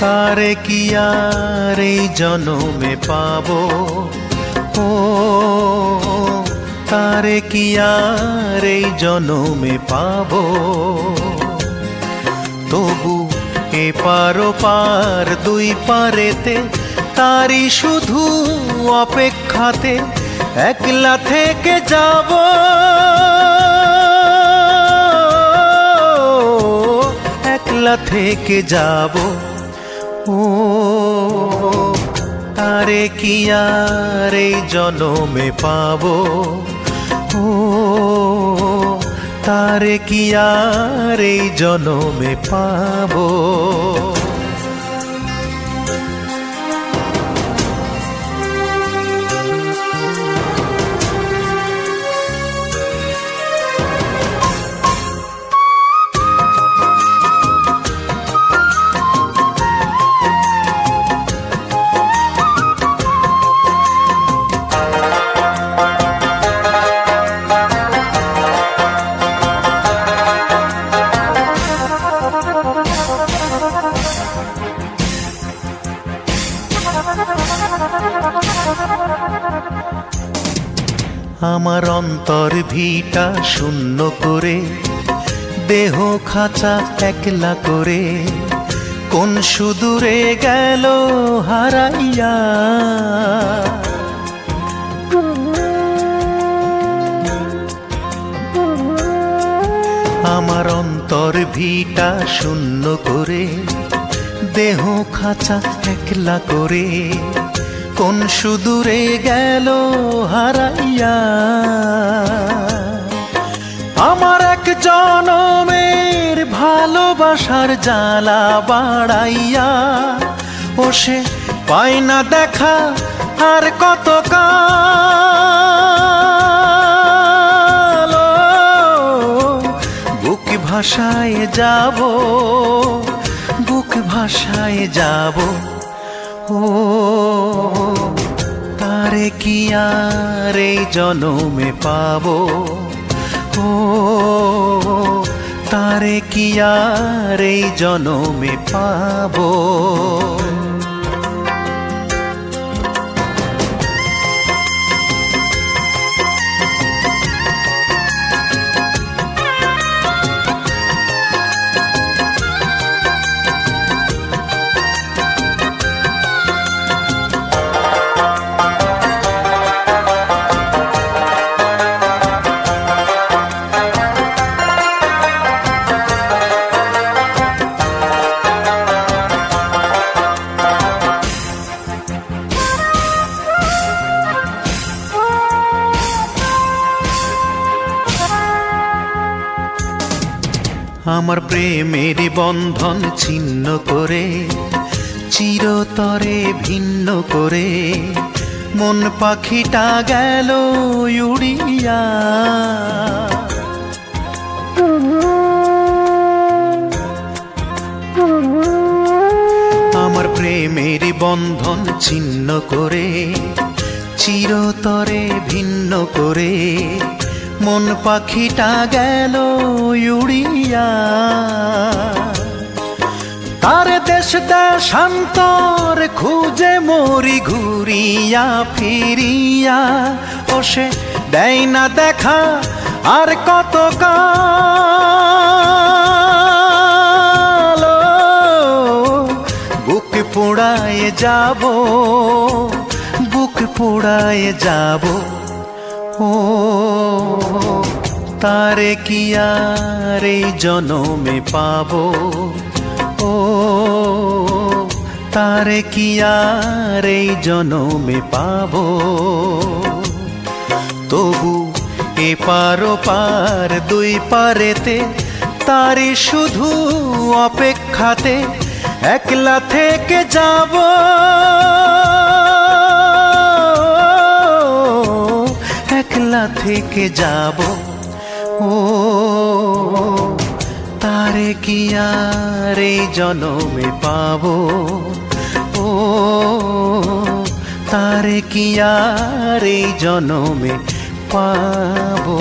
তারে কি আর এই জনমে পাব? ও, তারে কি আর এই জনমে পাব? তবু এ পারো পার দুই পারেতে, তারি শুধু অপেক্ষাতে একলা থেকে যাব। একলা থেকে যাব। ও তারে কি আর এই জনমে পাবো? ও তারে কি আর এই জনমে পাবো? আমার অন্তর ভিটা শূন্য করে, দেহ খাঁচা একলা করে, কোন সুদূরে গেল হারাইয়া। আমার অন্তর ভিটা শূন্য করে, দেহ খাঁচা একলা করে কোন সুদূরে গেল হারাইয়া? আমার এক জনমের ভালোবাসার জ্বালা বাড়াইয়া, ও সে পায় না দেখা আর কত বুক ভাষায় যাব, বুক ভাষায় যাব। ও তারে কি আর এই জনমে পাবো? ও তারে কি আর এই জনমে পাবো? আমার প্রেমের বন্ধন ছিন্ন করে, চিরতরে ভিন্ন করে, মন পাখিটা গেল উড়িয়া। আমার প্রেমের বন্ধন ছিন্ন করে, চিরতরে ভিন্ন করে মন পাখিটা গেল উড়িয়া। তার দেশ দেশান্তর খুঁজে মরি ঘুরিয়া ফিরিয়া। ও সে দেয় না দেখা আর কত কাল। বুক পোড়ায় যাব, বুক পোড়ায় যাব। ও তারে কি আর এই জনমে পাব ও তারে কি আর এই জনমে পাব তবু এ পারো পার দুই পারেতে তারে শুধু অপেক্ষাতে একলা থেকে যাব থেকে যাব ও তারে কি আর এই জনমে পাব ও তারে কি আর এই জনমে পাবো